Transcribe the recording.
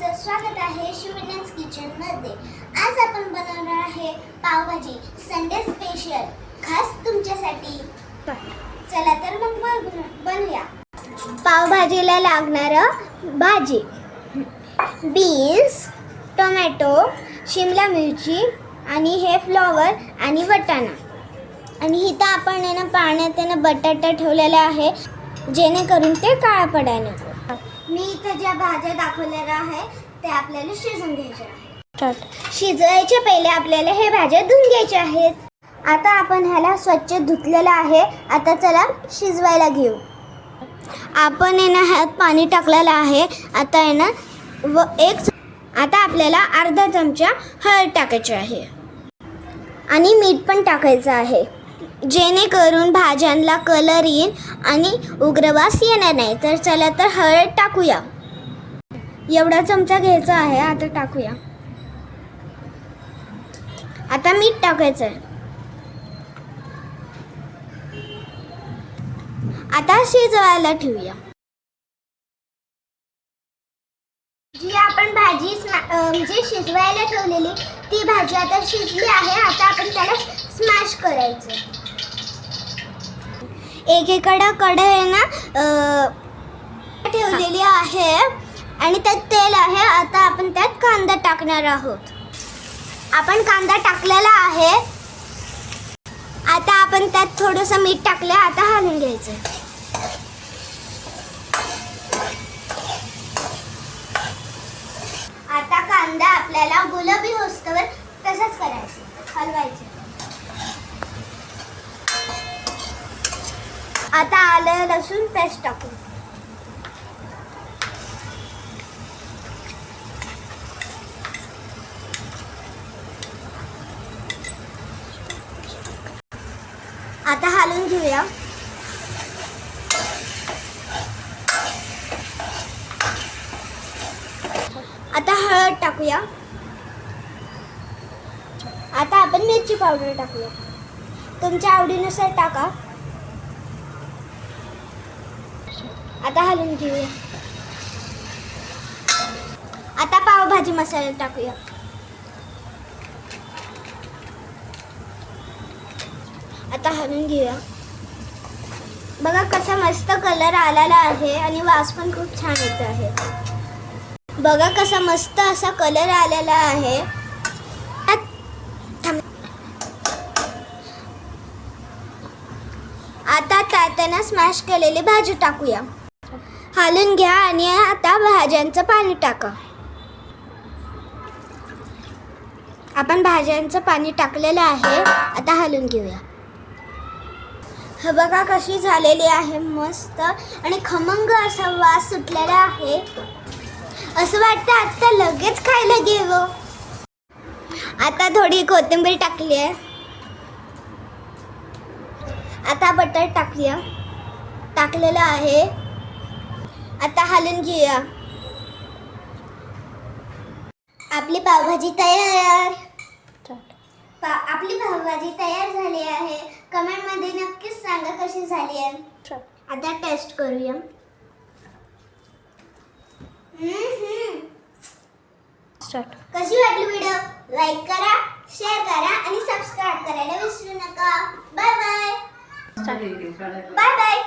सगळ्यांचं स्वागत आहे शिवण्याच किचनमध्ये आज आपण बनवणार आहे पावभाजी संडे स्पेशल खास तुमच्यासाठी. चला तर मग बन- बनवूया. पावभाजीला लागणार भाजी. बीन्स टोमॅटो शिमला मिरची आणि हे फ्लॉवर आणि वटाणा. आणि इथं आपण आहे ना पाण्यात आहे ना बटाटा ठेवलेला आहे जेणेकरून ते काळा पडायला नको. मी इथं ज्या भाज्या दाखवलेल्या आहे ते आपल्याला शिजवून घ्यायच्या आहेत. शिजवायच्या पहिले आपल्याला हे भाज्या धुवून घ्यायच्या आहेत. आता आपण ह्याला स्वच्छ धुतलेलं आहे. आता चला शिजवायला घेऊ. आपण आहे ना ह्यात पाणी टाकलेलं आहे. आता आहे ना व एक आता आपल्याला अर्धा चमचा हळद टाकायची आहे. आणि मीठ पण टाकायचं आहे. जेणेकरून भाज्यांना कलर येईल आणि उग्रवास येणार नाही. तर चला तर हळद टाकूया. एवढा चमचा घ्यायचा आहे आता टाकूया. आता मीठ टाकायचं आहे आता शिजवायला ठेवूया. जी आपण भाजी स्मॅ- म्हणजे शिजवायला ठेवलेली ती भाजी आता शिजली आहे आता आपण त्याला स्मॅश करायचं एकेकडं कडे आहे ना ठेवलेली आहे आणि त्यात तेल आहे. आता आपण त्यात कांदा टाकणार आहोत. आपण कांदा टाकलेला आहे. आता आपण त्यात थोडंसं मीठ टाकलं आता हालून घ्यायचं. आता कांदा आपल्याला गुलाबी होस्तवर तसंच करायचं हलवायचं. आता आलं लसूण पेस्ट टाकू आता हालून घेऊया. आता हळद टाकूया. आता आपण मिरची पावडर टाकूया. तुमच्या आवडीनुसार टाका. आता हलवून घेऊया. आता पावभाजी मसाला टाकूया. आता हलवून घेऊया. बघा कसा मस्त कलर आलेला आहे आणि वास पण खूप छान येत आहे. बघा कसा मस्त असा कलर आलेला आहे. आता त्यातना स्मॅश केलेली भाजी टाकूया. हालून घ्या आणि आता भाज्यांचं पाणी टाका. आपण भाज्यांचं पाणी टाकलेलं आहे आता हालून घेऊया. हे बघा कशी झालेली आहे मस्त आणि खमंग असा वास सुटलेला आहे. असं वाटतं आत्ता लगेच खायला घेऊ आता थोडी कोथिंबीर टाकली आहे. आता बटर टाकूया टाकलेलं आहे. आता हालून घेऊया. आपली पावभाजी तयार पा आपली पावभाजी तयार झाली आहे. कमेंटमध्ये नक्कीच सांगा कशी झाली आहे. आता टेस्ट करूया. कशी वाटली व्हिडिओ लाईक करा शेअर करा आणि सबस्क्राईब करायला विसरू नका. Bye bye bye bye